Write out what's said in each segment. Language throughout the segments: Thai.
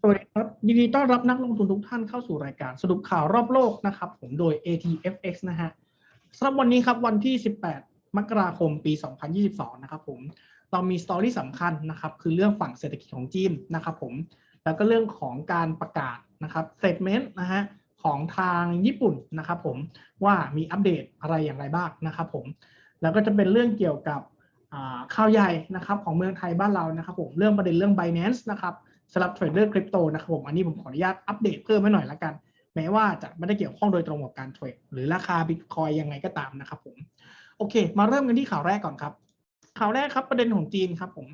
สวัสดีครับยินดีต้อนรับนักลงทุนทุกท่านเข้าสู่รายการสรุปข่าวรอบโลกนะครับ ผมโดย ATFX นะฮะสำหรับวันนี้ครับวันที่ 18 มกราคมปี 2022 นะครับผมเรามีสตอรี่สำคัญนะครับ คือเรื่องฝั่งเศรษฐกิจของจีนนะครับผมแล้วก็เรื่องของการประกาศนะครับเตทเมนต์นะฮะของทางญี่ปุ่นนะครับผมว่ามีอัปเดตอะไรอย่างไรบ้างนะครับผมแล้วก็จะเป็นเรื่องเกี่ยวกับข่าวใหญ่นะครับของเมืองไทยบ้านเรานะครับผมเรื่องประเด็นเรื่อง Binance นะครับ สำหรับเทรดเดอร์คริปโตนะครับผมอันนี้ผมขออนุญาตอัปเดตเพิ่มไว้หน่อยละกัน แม้ว่าจะไม่ได้เกี่ยวข้องโดยตรงกับการเทรดหรือราคาบิตคอยยังไงก็ตามนะครับผมโอเค มาเริ่มกันที่ข่าวแรกก่อนครับ ข่าวแรกครับประเด็นของจีนครับผม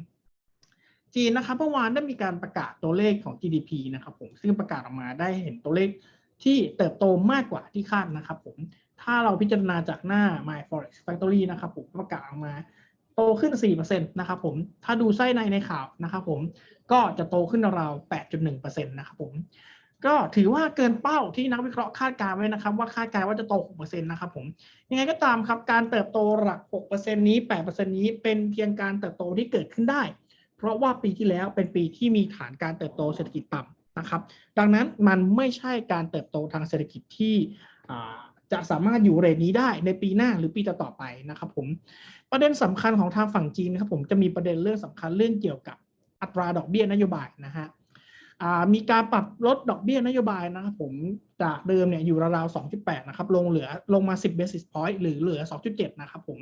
จีนนะครับเมื่อวานได้มีการประกาศตัวเลขของ GDP นะครับผมซึ่งประกาศออกมาได้เห็นตัวเลขที่เติบโตมากกว่าที่คาดนะครับผมถ้าเราพิจารณาจากหน้า My Forex Factory นะครับผมประกาศออกมา โตขึ้น 4%นะครับผม ถ้าดูไส้ในในข่าวนะครับผม ก็จะโตขึ้นราว8.1%นะครับผม ก็ถือว่าเกินเป้าที่นักวิเคราะห์คาดการณ์ไว้นะครับ ว่าคาดการณ์ว่าจะโต 6%นะครับผม ยังไงก็ตามครับ การเติบโตหลัก 6%นี้ 8%นี้ เป็นเพียงการเติบโตที่เกิดขึ้นได้ เพราะว่าปีที่แล้วเป็นปีที่มีฐานการเติบโตเศรษฐกิจต่ำนะครับ ดังนั้นมันไม่ใช่การเติบโตทางเศรษฐกิจที่ จะสามารถอยู่เรทนี้ได้ในปีหน้าหรือปีต่อๆไปนะครับผมประเด็นสำคัญของทางฝั่งจีนนะครับผมจะมีประเด็นเรื่องสำคัญเรื่องเกี่ยวกับอัตราดอกเบี้ยนโยบายนะฮะมีการปรับลดดอกเบี้ยนโยบายนะครับผมจากเดิมเนี่ยอยู่ราวๆ 2.8 นะครับ ลงเหลือลงมา 10 basis point หรือเหลือ 2.7 นะครับผม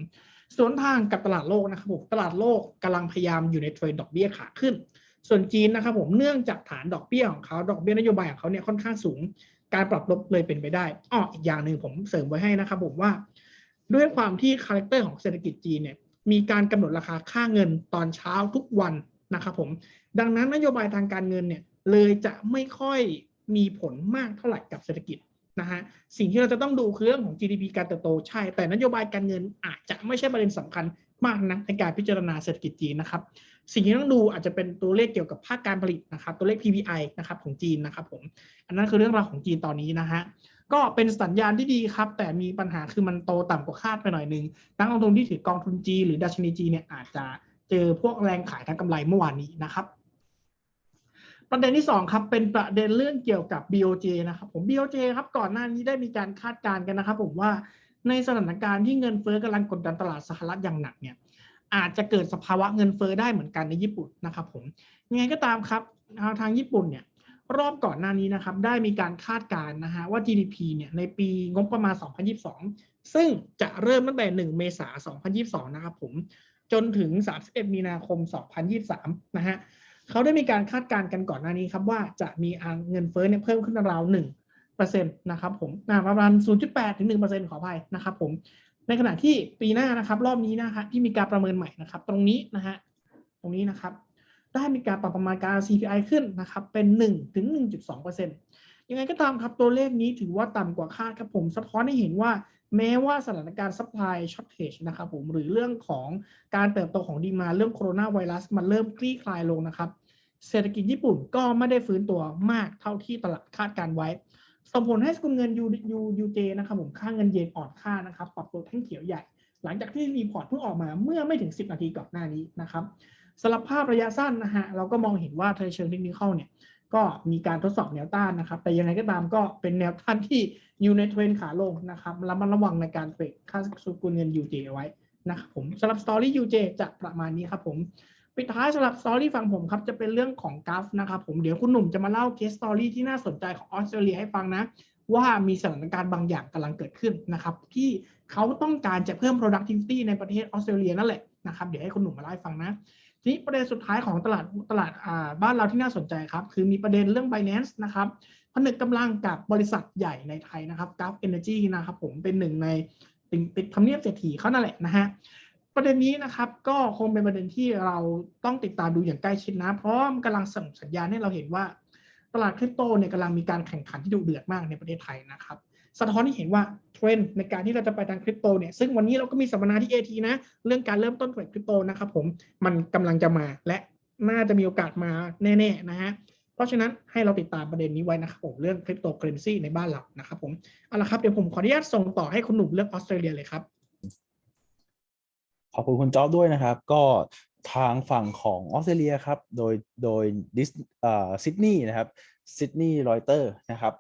ส่วนทางกับตลาดโลกนะครับผมตลาดโลกกำลังพยายามอยู่ในเทรนด์ดอกเบี้ยขาขึ้น ส่วนจีนนะครับผมเนื่องจากฐานดอกเบี้ยของเขาดอกเบี้ยนโยบายของเขาเนี่ยค่อนข้างสูง การปรับลดเลยเป็นไปได้อ้ออีกอย่างหนึ่งผมเสริมไว้ให้นะครับผมว่า ด้วยความที่คาแรคเตอร์ของเศรษฐกิจจีนเนี่ยมีการกำหนดราคาค่าเงินตอนเช้าทุกวันนะครับผมดังนั้นนโยบายทางการเงินเนี่ยเลยจะไม่ค่อยมีผลมากเท่าไหร่กับเศรษฐกิจนะฮะสิ่งที่เราจะต้องดูคือเรื่องของ GDP การเติบโตใช่ แต่นโยบายการเงินอาจจะไม่ใช่ประเด็นสำคัญมากนะในการพิจารณาเศรษฐกิจจีนนะครับ สิ่งที่ต้องดูอาจจะเป็นตัวเลขเกี่ยวกับภาคการผลิตนะครับ ตัวเลข PPI นะครับของจีนนะครับผม อันนั้นคือเรื่องราวของจีนตอนนี้นะฮะ ก็เป็นสัญญาณที่ดีครับ แต่มีปัญหาคือมันโตต่ำกว่าคาดไปหน่อยนึง นักลงทุนที่ถือกองทุนจีนหรือดัชนีจีเนี่ยอาจจะเจอพวกแรงขายทางกำไรเมื่อวานนี้นะครับประเด็นที่สองครับเป็นประเด็นเรื่องเกี่ยวกับ BOJ นะครับผม BOJ ครับก่อนหน้านี้ได้มีการคาดการณ์กันนะครับผมว่าในสถานการณ์ที่เงินเฟ้อกำลังกดดันตลาดสหรัฐอย่างหนักเนี่ย อาจจะเกิดสภาวะเงินเฟ้อได้เหมือนกันในญี่ปุ่นนะครับผมยังไงก็ตามครับทางทางญี่ปุ่นเนี่ยรอบก่อนหน้านี้นะครับได้มีการคาดการณ์นะฮะว่า GDP เนี่ยในปีงบประมาณ 2022 ซึ่งจะเริ่มตั้งแต่ 1 เมษายน 2022 นะครับผมจนถึง 31 มีนาคม 2023 นะฮะเขาได้มีการคาดการณ์กันก่อนหน้านี้ครับว่าจะมีเงินเฟ้อเนี่ยเพิ่มขึ้นราว1%นะครับผมประมาณ 0.8 ถึง 1%ขออภัยนะครับผม ในขณะที่ปีหน้านะครับรอบนี้นะฮะที่มีการประเมินใหม่นะครับ ตรงนี้นะฮะตรงนี้นะครับ ได้มีการปรับประมาณการ CPI ขึ้นนะครับ เป็น 1 ถึง 1.2%ยังไงก็ตามครับตัวเลขนี้ถือว่าต่ำกว่าคาดครับผมสะท้อนให้เห็นว่าแม้ว่าสถานการณ์ supply shortage นะครับผมหรือเรื่องของการเติบโตของดีมาเรื่องโคโรนาไวรัสมันเริ่มคลี่คลายลงนะครับ เศรษฐกิจญี่ปุ่นก็ไม่ได้ฟื้นตัวมากเท่าที่ตลาดคาดการไว้ ส่งผลให้สกุลเงินยูยูยูเจนะครับผมค่าเงินเยนอ่อนค่านะครับปรับตัวแท่งเขียวใหญ่ หลังจากที่รีพอร์ตเพิ่งออกมาเมื่อไม่ถึง 10 นาทีก่อนหน้านี้นะครับสำหรับภาพระยะสั้นนะฮะเราก็มองเห็นว่าในเชิงเทคนิคเนี่ยก็มีการทดสอบแนวต้านนะครับ แต่ยังไงก็ตามก็เป็นแนวต้านที่อยู่ในเทรนขาลงนะครับระมัดระวังในการเทรดค่าสกุลเงิน UJ เอาไว้นะครับผมสำหรับสตอรี่ UJ จะประมาณนี้ครับผม ปิดท้ายสำหรับสตอรี่ฝั่งผมครับจะเป็นเรื่องของกราฟนะครับผมเดี๋ยวคุณหนุ่มจะมาเล่าเคสสตอรี่ที่น่าสนใจของออสเตรเลียให้ฟังนะ ว่ามีสถานการณ์บางอย่างกำลังเกิดขึ้นนะครับ ที่เขาต้องการจะเพิ่ม productivity ในประเทศออสเตรเลียนั่นแหละนะครับเดี๋ยวให้คุณหนุ่มมาเล่าให้ฟังนะทีนี้ประเด็นสุดท้ายของตลาดตลาดาบ้านเราที่น่าสนใจครับ คือมีประเด็นเรื่อง Binance นะครับผนึกกำลังกับบริษัทใหญ่ในไทยนะครับ g u l f Energy นะครับผมเป็นหนึ่งในติดติดทำเนียบเศรษฐีเขานั่นแหละนะฮะ ประเด็นนี้นะครับก็คงเป็นประเด็นที่เราต้องติดตามดูอย่างใกล้ชิดนะ เพราะมันกำลังส่งสัญญาณให้เราเห็นว่า ตลาดคริปโตเนี่ยกำลังมีการแข่งขันที่ดุเดือดมากในประเทศไทยนะครับ สะท้อนให้เห็นว่าเทรนด์ในการที่เราจะไปทางคริปโตเนี่ยซึ่งวันนี้เราก็มีสัมมนาที่ AT นะ เรื่องการเริ่มต้นเทรดคริปโตนะครับผมมันกำลังจะมาและน่าจะมีโอกาสมาแน่ๆนะฮะเพราะฉะนั้นให้เราติดตามประเด็นนี้ไว้นะครับผมเรื่องคริปโตเคอเรนซีในบ้านเรานะครับผมเอาละครับเดี๋ยวผมขออนุญาตส่งต่อให้คุณหนุ่มเรื่องออสเตรเลียเลยครับ อบคุณคุณจ๊อบด้วยนะครับ ก็ทางฝั่งของออสเตรเลียครับ โดยโดยดิสซิดนีย์นะครับซิดนีย์รอยเตอร์นะครับ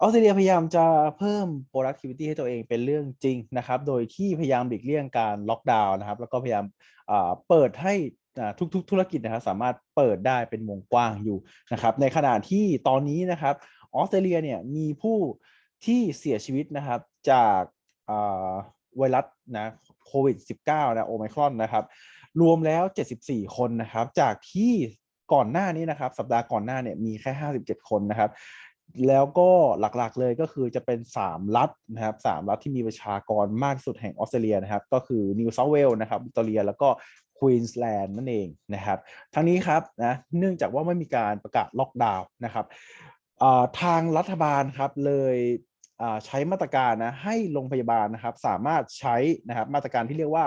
ออสเตรเลียพยายามจะเพิ่ม productivity ให้ตัวเองเป็นเรื่องจริงนะครับ โดยที่พยายามหลีกเลี่ยงการล็อกดาวน์นะครับ แล้วก็พยายามเปิดให้ทุกๆ ธุรกิจนะครับสามารถเปิดได้เป็นวงกว้างอยู่นะครับ ในขณะที่ตอนนี้นะครับออสเตรเลียเนี่ยมีผู้ที่เสียชีวิตนะครับจากไวรัสนะโค โควิด -19 นะโอไมครอนนะครับ รวมแล้ว 74 คนนะครับ จากที่ก่อนหน้านี้นะครับ สัปดาห์ก่อนหน้าเนี่ยมีแค่ 57 คนนะครับ แล้วก็หลักๆเลยก็คือจะเป็น 3 รัฐนะครับ3รัฐที่มีประชากรมากที่สุดแห่งออสเตรเลียนะครับ ก็คือนิวเซาเวลนะครับวิกตอเรียแล้วก็ควีนสแลนด์นั่นเองนะครับ ทั้งนี้ครับนะเนื่องจากว่าไม่มีการประกาศล็อกดาวน์นะครับทางรัฐบาลครับเลย ใช้มาตรการนะให้โรงพยาบาลนะครับสามารถใช้นะครับมาตรการที่เรียกว่า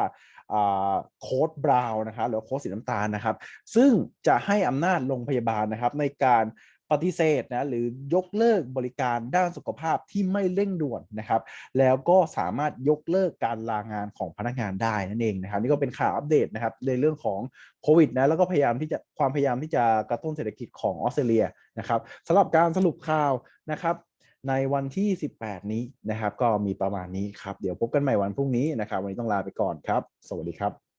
โค้ดบราวน์นะครับหรือโค้ดสีน้ำตาลนะครับ ซึ่งจะให้อำนาจโรงพยาบาลนะครับในการปฏิเสธนะหรือยกเลิกบริการด้านสุขภาพที่ไม่เร่งด่วนนะครับ แล้วก็สามารถยกเลิกการลางานของพนักงานได้นั่นเองนะครับ นี่ก็เป็นข่าวอัปเดตนะครับในเรื่องของโควิดนะแล้วก็พยายามที่จะความพยายามที่จะกระตุ้นเศรษฐกิจของออสเตรเลียนะครับสำหรับการสรุปข่าวนะครับ ในวันที่ 18 นี้นะครับ ก็มีประมาณนี้ครับ เดี๋ยวพบกันใหม่วันพรุ่งนี้นะครับ วันนี้ต้องลาไปก่อนครับ สวัสดีครับ